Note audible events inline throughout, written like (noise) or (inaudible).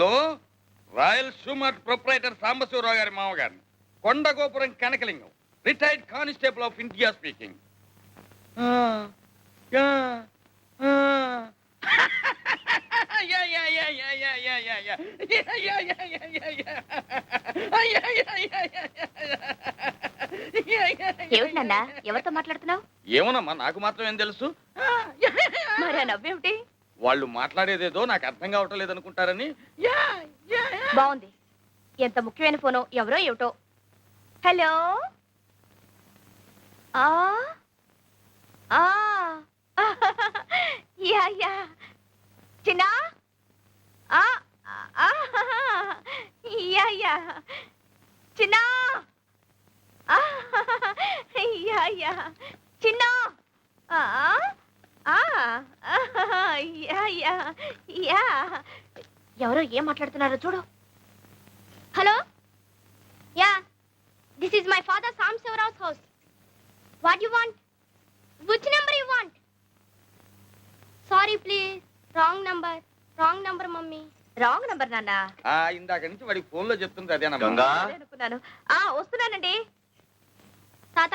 Hello royal shoe mart proprietor Sambasivarao గారి మామగారిని Kondagopuram Kanakalingam retired constable of India speaking ఏమిటి నాన్న ఎవరితో మాట్లాడుతున్నావు ఏమోనమ్మా నాకు మాత్రం ఏం తెలుసు మరి నవ్వేమిటి వాళ్ళు మాట్లాడేదేదో నాకు అర్థం కావటం లేదనుకుంటారని బాగుంది. ఎంత ముఖ్యమైన ఫోను ఎవరో ఏమిటో. హలో? ఆ? ఆ? Yeah yeah. చిన్న? ఆ ఆ యా యా. ఆ యా యా. ఆ ఆ. ఎవరో ఏం మాట్లాడుతున్నారో చూడు. Hello? Yeah this is my father Sambasivarao's house what you want which number you want sorry please wrong number wrong number mummy. Wrong number నాన్న. ఆ ఇందాక నుంచి వాడికి ఫోన్లో చెప్తుంది అదేనమ్మా గంగా? అదే అనుకున్నాను. ఆ వస్తున్నానండి. తాత.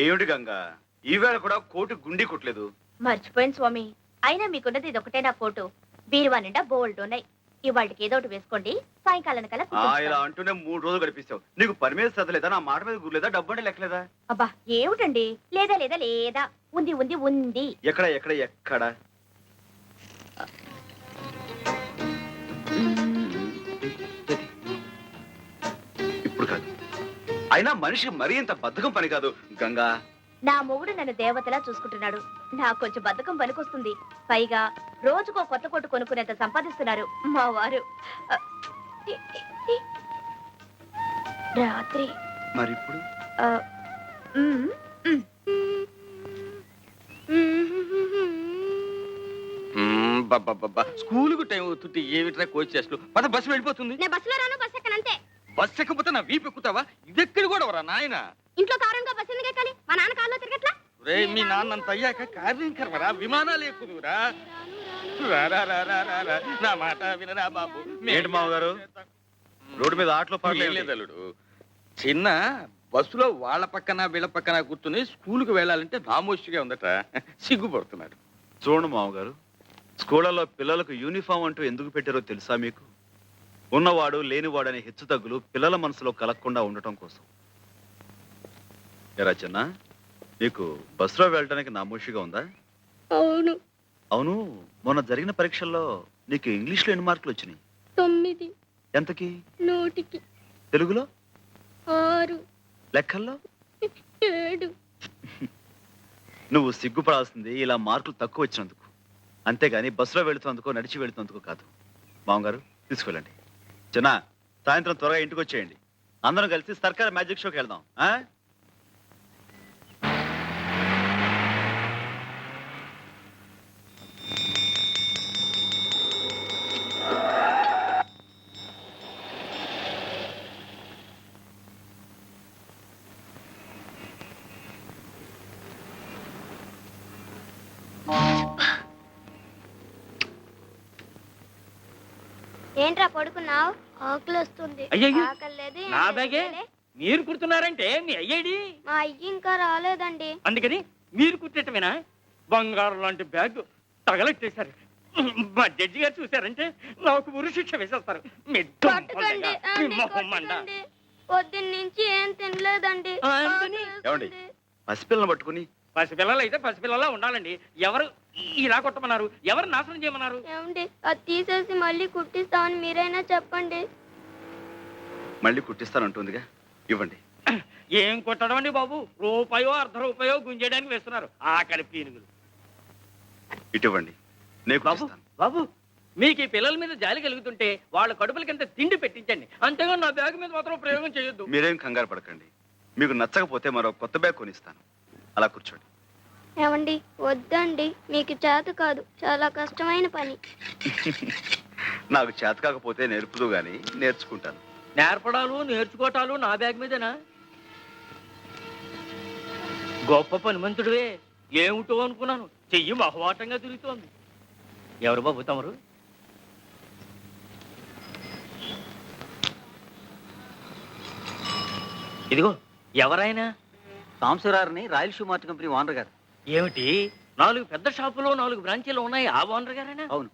ఏమిటి గంగా? ఈవేళ కూడా కోటి గుండి కొట్టలేదు. మర్చిపోయింది స్వామి. అయినా మీకున్నది ఇది ఒకటే నా కోటు బీరువా నిండా బోల్డ్ ఉన్నాయి. ఇవాళకి ఏదో ఒకటి వేసుకోండి. సాయంకాలం కల్లా ఆ ఇలా. అంటూనే మూడు రోజులు గడిపిస్తావు. నీకు పని మీద చదవలేదా నా మాట మీద గుర్లేదా డబ్బు అంటే లెక్కలేదా అబ్బా ఏమిటండి? లేదా లేదా లేదా? ఉంది ఉంది ఉంది. ఎక్కడ ఎక్కడ ఎక్కడ? ఇప్పుడు కాదు. అయినా మనిషికి మరీ ఇంత బద్ధకం పని కాదు. గంగా. నా మొగుడు నన్ను దేవతలా చూసుకుంటున్నాడు. నాకు కొంచెం బద్ధకం పనికొస్తుంది. పైగా రోజుకో కొత్త కొట్టు కొనుక్కునేంత సంపాదిస్తున్నారు మా వారు. రాత్రి. మరి ఇప్పుడు ఆ, మ్, మ్. స్కూల్కు టైం అవుతుంటే ఏమిట్రా కోచ్ చేస్తూ? పద బస్సు వెళ్ళిపోతుంది. నేను బస్సులో రాను బస్ ఎక్కనంతే బస్సు ఎక్కకపోతే నా వీపు ఎక్కుతావా? ఇదెక్కడి కూడా వరా నాయన? ఇంట్లో కారంగా బస్సు ఎందుకు ఎక్కాలి? మా నాన్న కాల్లో తిరగట్లా? రే మీ నాన్నంత అయ్యాక కార్యం కర్మరా? విమానాలు ఎక్కుదురా? రా, రా, రా, రా, రా, రా. నా మాట వినరా బాబు? ఏంటి మావగారు? రోడ్డు మీద ఆటలో ఏం పాటలు లేదు అల్లుడు. చిన్న బస్సులో వాళ్ళ పక్కన వీళ్ళ పక్కన కూర్చుని స్కూల్కి వెళ్ళాలంటే నామోషిగా ఉందట. సిగ్గుపడుతున్నాడు. చూడండి మామగారు స్కూళ్ళలో పిల్లలకు యూనిఫామ్ అంటూ ఎందుకు పెట్టారో తెలుసా మీకు? ఉన్నవాడు లేనివాడు అనే హెచ్చు తగ్గులు పిల్లల మనసులో కలగకుండా ఉండటం కోసం. ఎరా చిన్న నీకు బస్సులో వెళ్ళడానికి నామోషిగా ఉందా? అవును. అవును. మొన్న జరిగిన పరీక్షల్లో నీకు ఇంగ్లీష్లో ఎన్ని మార్కులు వచ్చినాయి? తొమ్మిది. ఎంతకి? నూటికి. తెలుగులో? ఆరు. లెక్కల్లో? ఏడు. నువ్వు సిగ్గుపడాల్సింది ఇలా మార్కులు తక్కువ వచ్చినందుకు. అంతేగాని బస్సులో వెళుతున్నందుకో నడిచి వెళుతున్నందుకు కాదు. మామగారు తీసుకెళ్ళండి చిన్న సాయంత్రం త్వరగా ఇంటికి వచ్చేయండి అందరం కలిసి సర్కార్ మ్యాజిక్ షోకి వెళ్దాం. ఏంట్రా పడుకున్నావు ఆకలి వస్తుంది అయ్యయ్యో, ఆకలి లేదు, ఏం నా బ్యాగే? మీరు కుడుతున్నారంటే మీ అయ్యేడి మా అయ్యి ఇంకా రాలేదండి అందుకని మీరు కుట్టేటమేనా బంగారం లాంటి బ్యాగ్ తగలెట్టేశారు మా జడ్జి గారు చూశారంటే నాకు ఉరి శిక్ష వేసేస్తారు మీ పట్టుకోండి దుంపలుగా, మీ అండి, మొహం మండ. పట్టుకోండి. పొద్దున్న నుంచి ఏం తినలేదండి ఆ, ఎందుకని? ఆకలి ఏమండి? వేస్తుంది. పసిపిల్లని పట్టుకుని పసిపిల్లలు అయితే పసిపిల్లలా ఉండాలండి ఎవరు ఇలా కొట్టమన్నారు. ఎవరు నాశనం చేయమన్నారు? ఏమండి అది తీసేసి మళ్ళీ కుట్టిస్తామని మీరైనా చెప్పండి. మళ్ళీ కుట్టిస్తానంటుందిగా ఇవ్వండి. (clears throat) ఏం కొట్టడం అండి బాబు? రూపాయో అర్ధ రూపాయో గుంజేయడానికి వేస్తున్నారు. ఆకలి పీనుగులు. ఇటు ఇవ్వండి. నేను బాబు కుట్టిస్తాను. బాబు మీకు ఈ పిల్లల మీద జాలి కలుగుతుంటే వాళ్ళ కడుపులకింత తిండి పెట్టించండి. అంతేగాని నా బ్యాగ్ మీద మాత్రం ప్రయోగం చేయొద్దు. మీరేం కంగారు పడకండి. మీకు నచ్చకపోతే మరో కొత్త బ్యాగ్ కొనిస్తాను. అలా కూర్చోండి. ఏమండి? వద్దండి. మీకు చేత కాదు. చాలా కష్టమైన పని. (laughs) నాకు చేత కాకపోతే నేర్పుదు గాని నేర్చుకుంటాను. నేర్పడాలు నేర్చుకోవటాలు నా బ్యాగ్ మీదేనా? గొప్ప పనిమంతుడివే. ఏమిటో అనుకున్నాను. చెయ్యి మహవాటంగా తిరుగుతోంది. ఎవరు బాబు తమరు? ఇదిగో ఎవరైనా? సాంసరారిని రాయలసీమ మార్ట్ కంపెనీ ఓనర్ గారు. ఏమిటి? నాలుగు పెద్ద షాపులో నాలుగు బ్రాంచీలు ఉన్నాయి. ఆ ఓనర్ గారేనా? అవును.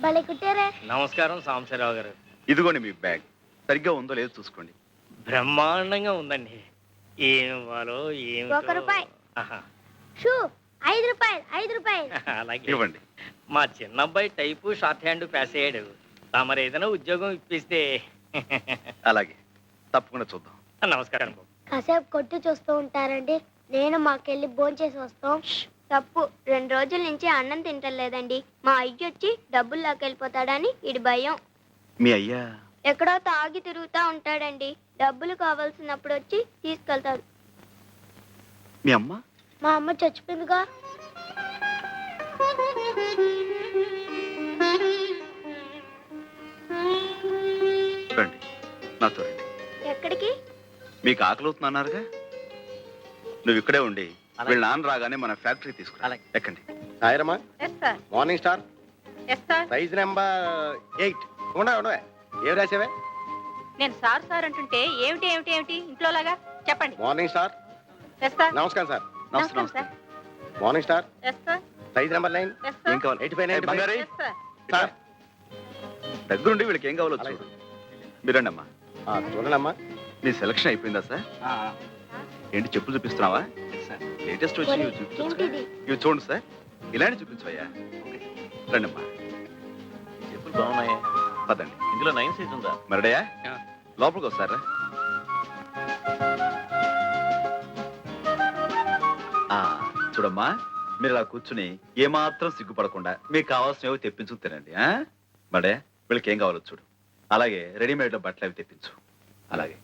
భలే కుట్టారే. నమస్కారం సాంబశివరావు గారు. ఇదిగోండి మీ బ్యాగ్. సరిగ్గా ఉందో లేదో చూసుకోండి. బ్రహ్మాండంగా ఉందండి. ఏం ఇవ్వాలో ఏమి ఒక రూపాయి. షూ ఐదు రూపాయలు ఐదు రూపాయలు. అలాగే. ఇవ్వండి. మా చిన్నబ్బాయి టైపు షార్ట్ హ్యాండ్ పాస్ అయ్యాడు. తమరు ఏదైనా ఉద్యోగం ఇప్పిస్తే. అలాగే. తప్పకుండా చూద్దాం. నమస్కారం బాబు. కాసేపు కొట్టు చూస్తూ ఉంటారండి. నేను మాకెళ్ళి భోంచేసి వస్తాం. తప్పు. రెండు రోజుల నుంచి అన్నం తింటలేదండి. మా అయ్య వచ్చి డబ్బులు లాకెళ్ళిపోతాడని ఇడి భయం. మీ అయ్యా? ఎక్కడో తాగి తిరుగుతా ఉంటాడండి. డబ్బులు కావాల్సినప్పుడు వచ్చి తీసుకెళ్తాడు. మీ అమ్మ? మా అమ్మ చచ్చిపోయిందిగా. రండి. నాతో రండి. ఎక్కడికి? మీకు ఆకలి అవుతుందన్నారుగా నువ్వు ఇక్కడే ఉండి. వీళ్ళ నాన్న రాగానే మన ఫ్యాక్టరీ తీసుకురా. అలాగే. ఎక్కండి. సాయరమ్మా yes sir morning star yes sir size number eight ఉండే ఉండవే ఏం రాసావే నేను సార్ సార్ అంటుంటే ఏమిటి ఏమిటి ఏమిటి? ఇంట్లో లాగా చెప్పండి. మార్నింగ్ స్టార్ ఎస్ సార్ నమస్కారం సార్ నమస్తే నమస్తే morning star yes sir size number nine yes ఏం కావాలి? ఎయిటీ ఫైవ్ ఏ, బంగారు. ఎస్ సార్ సార్ దగ్గరుండి వీళ్ళకి ఏం కావాలో. చూడు. మీరండి అమ్మా చూడండి అమ్మా మీ సెలక్షన్ అయిపోయిందా సార్ ఏంటి చెప్పులు చూపిస్తున్నావా? లేటెస్ట్ వచ్చి ఇవి ఇవి చూడండి సార్. ఇలాంటి చూపించవయ్యా. రండి అమ్మా చెప్పులు బాగున్నాయి. పదండి. ఇందులో నైన్ సైజ్ ఉందా? మరడయా? ఆ. లోపలికి వస్తారా? ఆ, చూడమ్మా. మీరు ఇలా కూర్చుని ఏమాత్రం సిగ్గుపడకుండా మీకు కావాల్సినవి తెప్పించు తినండి ఆ? మడే వీళ్ళకి ఏం కావాలో చూడు. అలాగే రెడీమేడ్లో బట్టలు అవి తెప్పించు. అలాగే.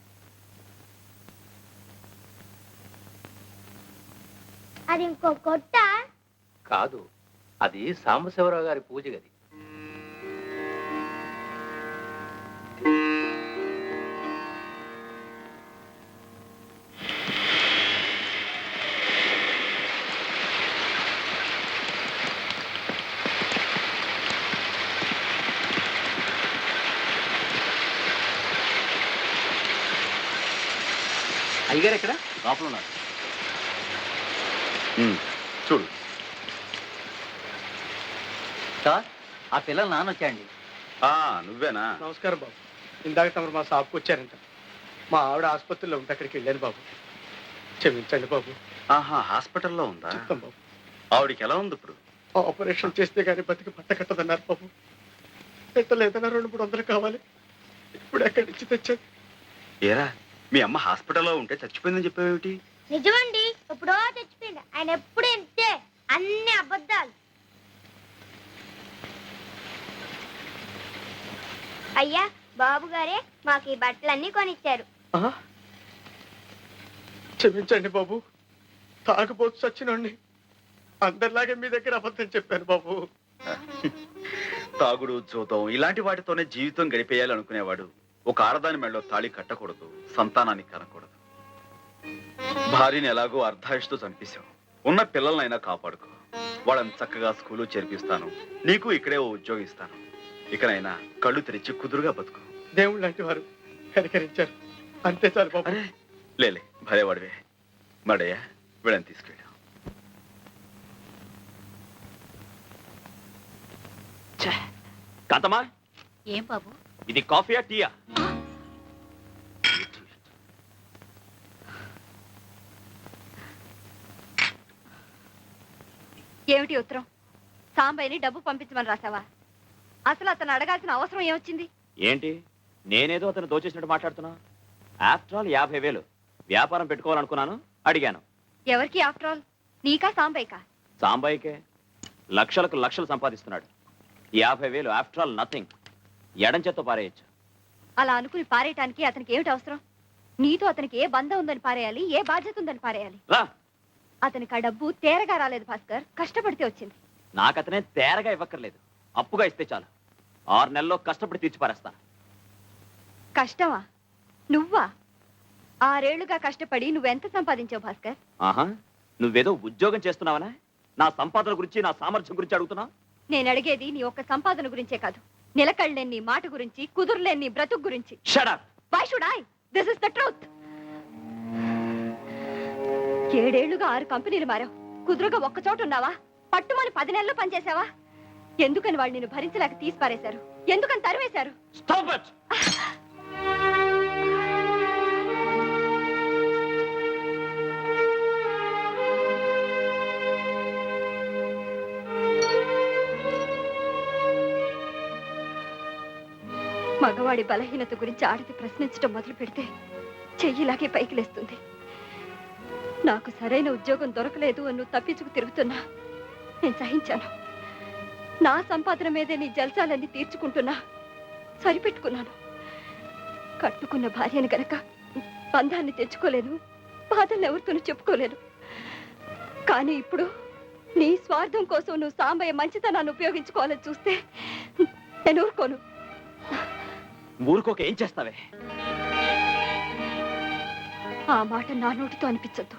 అది ఇంకో కొట్ట కాదు అది సాంబశివరావు గారి పూజ గది. అయ్యగారు ఎక్కడ? లోపల ఉన్నారు ఉమ్, చూడు సార్ ఆ పిల్లలు నాన్న వచ్చాయండి ఆ నువ్వేనా? నమస్కారం బాబు. ఇందాక తమరు మా షాప్కి వచ్చారంట. మా ఆవిడ ఆసుపత్రిలో ఉంటే అక్కడికి వెళ్ళాను బాబు. క్షమించండి బాబు. ఆహా హాస్పిటల్లో ఉందా? చెప్తాం బాబు. ఆవిడికి ఎలా ఉంది ఇప్పుడు? ఆపరేషన్ చేస్తే కానీ బతికి పట్ట కట్టదన్నారు బాబు. పెట్టలేదన్నా రెండు మూడు వందలు కావాలి. ఇప్పుడు ఎక్కడి నుంచి తెచ్చాను. ఏరా మీ అమ్మ హాస్పిటల్లో ఉంటే చచ్చిపోయిందని చెప్పేవేమిటి? నిజమండి. ఎప్పుడో చచ్చిపోయింది ఆయన ఎప్పుడు ఇంతే. అన్ని అబద్ధాలు. అయ్యా బాబు గారే మాకు ఈ బట్టలన్నీ కొనిచ్చారు. క్షమించండి బాబు. తాగుబోతు సచ్చినోడిని అందరిలాగే మీ దగ్గర అబద్ధం చెప్పాను బాబు. తాగుడు జూతం ఇలాంటి వాటితోనే జీవితం గడిపేయాలి అనుకునేవాడు ఒక ఆడదాని మెడలో తాళి కట్టకూడదు సంతానాన్ని కనకూడదు. భార్యని ఎలాగో అర్ధాయుషతో చంపేశావు. ఉన్న పిల్లలనైనా కాపాడుకో. వాళ్ళని చక్కగా స్కూలు చేర్పిస్తాను. నీకు ఇక్కడే ఓ ఉద్యోగం ఇస్తాను. ఇకనైనా కళ్ళు తెరిచి కుదురుగా బతుకు. దేవుళ్ళు లాంటి వారు కనికరించారు. అంతే చాలు బాబు. అరే లేలే భలేవాడివే. మడయ్యా వీళ్ళని తీసుకెళ్ళాం. కాంతమ్మా? ఏం బాబు? ఇది కాఫీయా టీయా? ఏమిటి ఉత్తరం? సాంబయ్యని డబ్బు పంపించమని రాసావా? అసలు అతను అడగాల్సిన అవసరం ఏమొచ్చింది? ఏంటి? నేనేదో అతను దోచేసినట్టు మాట్లాడుతున్నా? ఆఫ్టర్ ఆల్ యాభై వేలు. వ్యాపారం పెట్టుకోవాలనుకున్నాను అడిగాను. ఎవరికి ఆఫ్టర్ ఆల్ నీకా సాంబయ్యకా? సాంబాయికే లక్షలకు లక్షలు సంపాదిస్తున్నాడు. యాభై వేలు ఆఫ్టర్ ఆల్ నథింగ్ ఎడం చేత్తో పారేయచ్చు. అలా అనుకుని పారేయటానికి అతనికి ఏమిటి అవసరం? నీతో అతనికి ఏ బంధం ఉందని పారేయాలి ఏ బాధ్యత ఉందని పారేయాలి? రా. అతనికి ఆ డబ్బు తేరగా రాలేదు భాస్కర్. కష్టపడితే వచ్చింది. నాకతనే తేరగా ఇవ్వక్కర్లేదు. అప్పుగా ఇస్తే చాలు. ఆరు నెలల్లో కష్టపడి తీర్చి పారేస్తాను కష్టమా? నువ్వా? ఆరేళ్ళుగా కష్టపడి నువ్వెంత సంపాదించావు భాస్కర్? ఆహా నువ్వేదో ఉద్యోగం చేస్తున్నావనా? నా సంపాదన గురించి నా సామర్థ్యం గురించి అడుగుతున్నావు నేను అడిగేది నీ ఒక్క సంపాదన గురించే కాదు. నిలకడలేని నీ మాట గురించి కుదురులేని నీ బ్రతుకు గురించి. Shut up why should I this is the truth ఏడేళ్ళుగా ఆరు కంపెనీలు మారావు. కుదురుగా ఒక్క చోట ఉన్నావా పట్టుమని పది నెలలు పనిచేసావా ఎందుకని వాళ్ళు నిన్ను భరించలేక తీసి పారేశారు ఎందుకని తరివేశారు మగవాడి బలహీనత గురించి ఆడది ప్రశ్నించడం మొదలు పెడితే చెయ్యిలాగే పైకి లేస్తుంది. నాకు సరైన ఉద్యోగం దొరకలేదు అని నువ్వు తప్పించుకు తిరుగుతున్నా. నేను సహించాను. నా సంపాదన మీదే నీ జల్సాలన్నీ తీర్చుకుంటున్నా. సరిపెట్టుకున్నాను. కట్టుకున్న భార్యను గనక బంధాన్ని తెచ్చుకోలేను బాధల్ని ఎవరితోనూ చెప్పుకోలేను. కానీ ఇప్పుడు నీ స్వార్థం కోసం నువ్వు సాంబయ్య మంచితనాన్ని ఉపయోగించుకోవాలని చూస్తే నేను ఊరుకోను. ఊరుకోక ఏం చేస్తావే? ఆ మాట నా నోటితో అనిపించద్దు.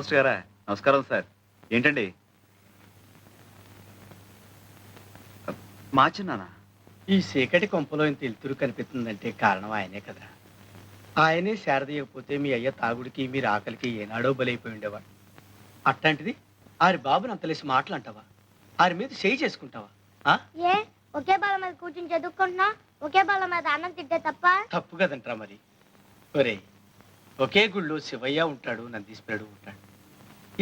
మాస్టర్ గారా? నమస్కారం సార్. ఏంటండి? మా చిన్నానా ఈ చీకటి కొంపలో ఇంత వెలుతురు కనిపిస్తుందంటే కారణం ఆయనే కదా. ఆయనే శారదీయకపోతే మీ అయ్య తాగుడికి మీరు ఆకలికి ఏనాడో బలైపోయి ఉండేవాడు. అట్లాంటిది ఆరి బాబుని అంతలేసి మాటలంటావా ఆరి మీద చేయి చేసుకుంటావా? ఆ? ఏ? ఒకే బాల మీద కూర్చుని చదువుకుంటున్నా? ఒకే బాల మీద అన్నం తింటే తప్ప? తప్పు కదంట్రా మరి. ఒరే ఒకే గుళ్ళో శివయ్య ఉంటాడు నందీశ్వరుడు ఉంటాడు.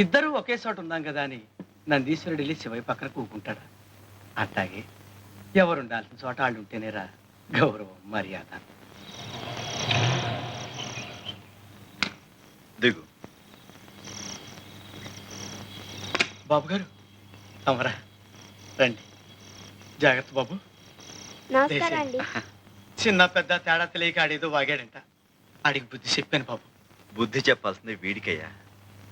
ఇద్దరూ ఒకే చోట ఉన్నాం కదా అని నందీశ్వరుడు వెళ్ళి శివయ్య పక్కన కూకుంటాడా. అట్లాగే ఎవరు ఉండాల్సిన చోట వాళ్ళు ఉంటేనేరా గౌరవం మర్యాద. దిగు. బాబు గారు తమరా? రండి. జాగ్రత్త బాబు. నమస్కారం అండి చిన్న పెద్ద తేడా తెలియక ఆడేదో వాగాడంట. ఆడికి బుద్ధి చెప్పాను బాబు. బుద్ధి చెప్పాల్సింది వీడికయ్యా.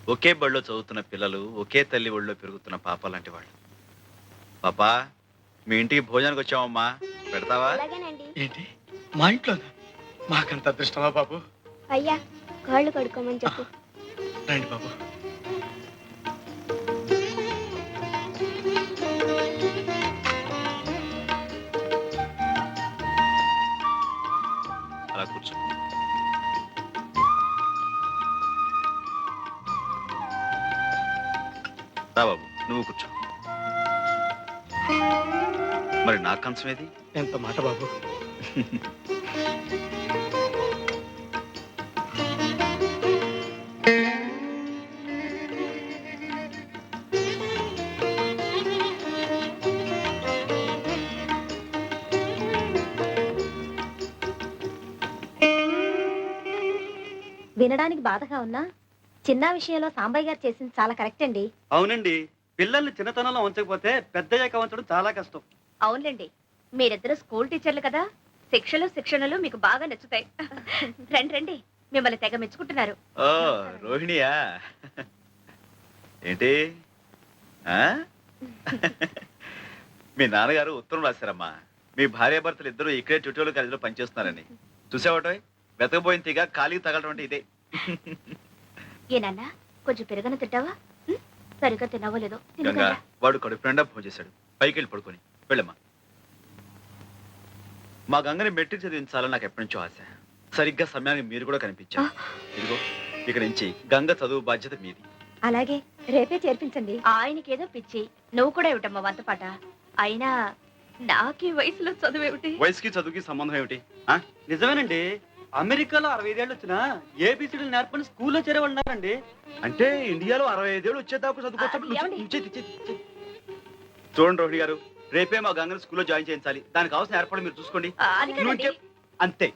ఒకే బడిలో చదువుతున్న పిల్లలు ఒకే తల్లి ఒళ్ళో పెరుగుతున్న పాప లాంటి వాళ్ళు. పాపా మీ ఇంటికి భోజనానికి వచ్చామమ్మా పెడతావా? ఏంటి? మా ఇంట్లోనా? మాకంత అదృష్టమా బాబు? అయ్యా కాళ్ళు కడుక్కోమని చెప్పు. రండి బాబు. నువ్వు కూర్చో. మరి నా కంచం ఏది? ఎంత మాట బాబు? వినడానికి బాధగా ఉన్నా చిన్న విషయంలో సాంబయ్య గారు చేసింది చాలా కరెక్ట్ అండి. అవునండి. పిల్లల్ని చిన్నతనంలో ఉంచకపోతే పెద్దయ్యాక ఉంచడం చాలా కష్టం. అవునులేండి. మీరిద్దరు స్కూల్ టీచర్లు కదా? శిక్షలు శిక్షణలు మీకు బాగా నచ్చుతాయి. రండి రండి. మిమ్మల్ని తెగ మెచ్చుకుంటున్నారు. ఓ రోహిణియా. ఏంటి? ఆ? మీ నాన్నగారు ఉత్తరం రాశారమ్మా. మీ భార్యాభర్తలు ఇద్దరు ఇక్కడే చుట్టూలు కాలేజీలో పనిచేస్తున్నారని. చూసావటో వెతకపోయిన తీగ ఖాళీ తగలటం అంటే ఇదే. ఏనన్నా కొంచెం పెరగన తింటావా? ఉం? సరిగ్గా తిన్నావో లేదో గంగా తినగలరా? వాడు కడుపు నిండా భోజనం చేశాడు పైకి వెళ్ళి పడుకొని. వెళ్ళమ్మా. మా గంగని మెట్రిక్ చదివించాలని నాకు ఎప్పటి నుంచో ఆశ. సరిగ్గా సమయానికి మీరు కూడా కనిపించారు. ఇదిగో ఇక నుంచి గంగ చదువు బాధ్యత మీది. అలాగే రేపే చేర్పించండి. ఆయనకేదో పిచ్చి. నువ్వు కూడా ఏమిటమ్మా వంతపాట అయినా నాకీ వయసులో చదువేమిటి? వయసుకి చదువుకి సంబంధం ఏమిటి? నిజమేనండి. అమెరికాలో అరవై ఐదేళ్ళు వచ్చినా ఏబిసిడీలు నేర్పని స్కూల్లో చేరేవాళ్ళు ఉన్నారండి అంటే ఇండియాలో అరవై ఐదేళ్ళు వచ్చేదాకా చదువుకోవచ్చు. చూడండి రోహిణి గారు రేపే మా గంగని స్కూల్లో జాయిన్ చేయించాలి. దానికి కావాల్సిన ఏర్పాటు మీరు చూసుకోండి. అంతే.